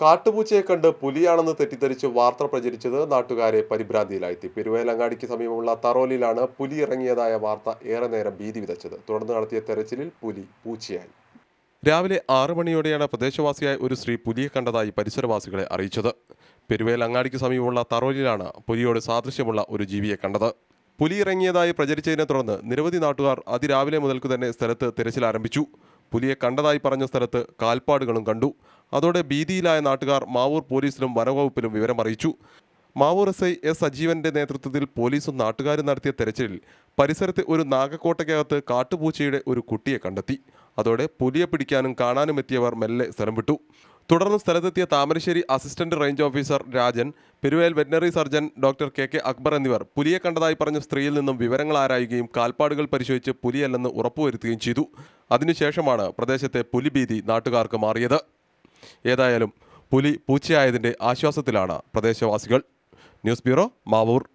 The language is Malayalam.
കാട്ടുപൂച്ചയെ കണ്ട് പുലിയാണെന്ന് തെറ്റിദ്ധരിച്ച് വാർത്ത പ്രചരിച്ചത് നാട്ടുകാരെ പരിഭ്രാന്തിയിലാഴ്ത്തി. പെരുവേലങ്ങാടിക്ക് സമീപമുള്ള തറോലിലാണ് പുലി ഇറങ്ങിയതായ വാർത്ത ഏറെ നേരം ഭീതി വിതച്ചത്. തുടർന്ന് നടത്തിയ തെരച്ചിലിൽ പുലി പൂച്ചയായി. രാവിലെ ആറു മണിയോടെയാണ് പ്രദേശവാസിയായ ഒരു സ്ത്രീ പുലിയെ കണ്ടതായി പരിസരവാസികളെ അറിയിച്ചത്. പെരുവേലങ്ങാടിക്ക് സമീപമുള്ള തറോലിലാണ് പുലിയോട് സാദൃശ്യമുള്ള ഒരു ജീവിയെ കണ്ടത്. പുലി ഇറങ്ങിയതായി പ്രചരിച്ചതിനെ തുടർന്ന് നിരവധി നാട്ടുകാർ അതിരാവിലെ മുതൽക്ക് തന്നെ സ്ഥലത്ത് തിരച്ചിൽ ആരംഭിച്ചു. പുലിയെ കണ്ടതായി പറഞ്ഞ സ്ഥലത്ത് കാൽപ്പാടുകളും കണ്ടു. അതോടെ ഭീതിയിലായ നാട്ടുകാർ മാവൂർ പോലീസിലും വനവകുപ്പിലും വിവരം അറിയിച്ചു. മാവൂർ എസ് ഐ എസ് സജീവന്റെ നേതൃത്വത്തിൽ പോലീസും നാട്ടുകാരും നടത്തിയ തെരച്ചിലിൽ പരിസരത്തെ ഒരു നാഗക്കോട്ടയ്ക്കകത്ത് കാട്ടുപൂച്ചയുടെ ഒരു കുട്ടിയെ കണ്ടെത്തി. അതോടെ പുലിയെ പിടിക്കാനും കാണാനും എത്തിയവർ മെല്ലെ സ്ഥലം വിട്ടു. തുടർന്ന് സ്ഥലത്തെത്തിയ Thamarassery assistant range officer Rajan Peruvayal veterinary surgeon doctor K K Akbar എന്നിവർ പുലിയെ കണ്ടതായി പറഞ്ഞ സ്ത്രീയിൽ നിന്നും വിവരങ്ങൾ ആരായുകയും കാൽപ്പാടുകൾ പരിശോധിച്ച് പുലിയല്ലെന്ന് ഉറപ്പുവരുത്തുകയും ചെയ്തു. അതിനുശേഷമാണ് പ്രദേശത്തെ പുലിഭീതി നാട്ടുകാർക്ക് മാറിയത്. ഏതായാലും പുലി പൂച്ചയായതിന്റെ ആശ്വാസത്തിലാണ് പ്രദേശവാസികൾ. News bureau Mavoor.